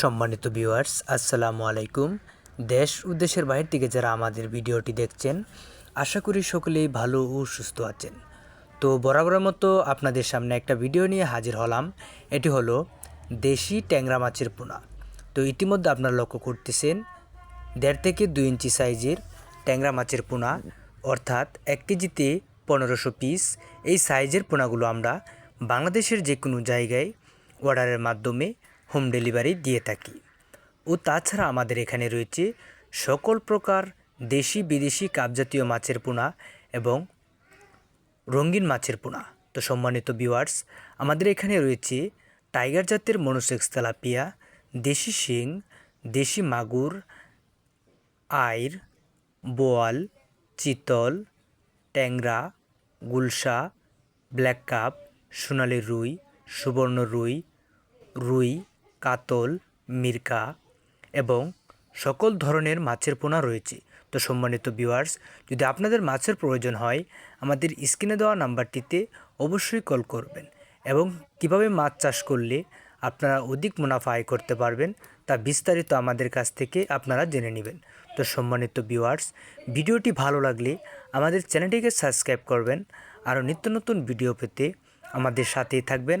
সম্মানিত ভিউয়ার্স আসসালামু আলাইকুম। দেশ ও দেশের বাইরে থেকে যারা আমাদের ভিডিওটি দেখছেন, আশা করি সকলেই ভালো ও সুস্থ আছেন। তো বরাবরের মতো আপনাদের সামনে একটা ভিডিও নিয়ে হাজির হলাম। এটি হলো দেশি ট্যাংরা মাছের পোনা। তো ইতিমধ্যে আপনারা লক্ষ্য করতেছেন, দেড় থেকে দুই ইঞ্চি সাইজের ট্যাংরা মাছের পোনা, অর্থাৎ এক কেজিতে পনেরোশো পিস এই সাইজের পোনাগুলো আমরা বাংলাদেশের যে কোনো জায়গায় অর্ডারের মাধ্যমে হোম ডেলিভারি দিয়ে থাকি। ও তাছাড়া আমাদের এখানে রয়েছে সকল প্রকার দেশি বিদেশি কাপজাতীয় মাছের পোনা এবং রঙিন মাছের পোনা। তো সম্মানিত ভিউয়ার্স আমাদের এখানে রয়েছে টাইগার জাতের মনোসেক্স তেলাপিয়া, দেশি শিং, দেশি মাগুর, আইর, বোয়াল, চিতল, ট্যাংরা, গুলশা, ব্ল্যাক কাপ, সোনালি রুই, সুবর্ণ রুই রুই কাতল, মিরকা এবং সকল ধরনের মাছের পোনা রয়েছে। তো সম্মানিত ভিউয়ার্স যদি আপনাদের মাছের প্রয়োজন হয়, আমাদের স্ক্রিনে দেওয়া নাম্বারটিতে অবশ্যই কল করবেন এবং কীভাবে মাছ চাষ করলে আপনারা অধিক মুনাফা আয় করতে পারবেন, তা বিস্তারিত আমাদের কাছ থেকে আপনারা জেনে নেবেন। তো সম্মানিত ভিউয়ার্স ভিডিওটি ভালো লাগলে আমাদের চ্যানেলটিকে সাবস্ক্রাইব করবেন। আরও নিত্য নতুন ভিডিও পেতে আমাদের সাথেই থাকবেন।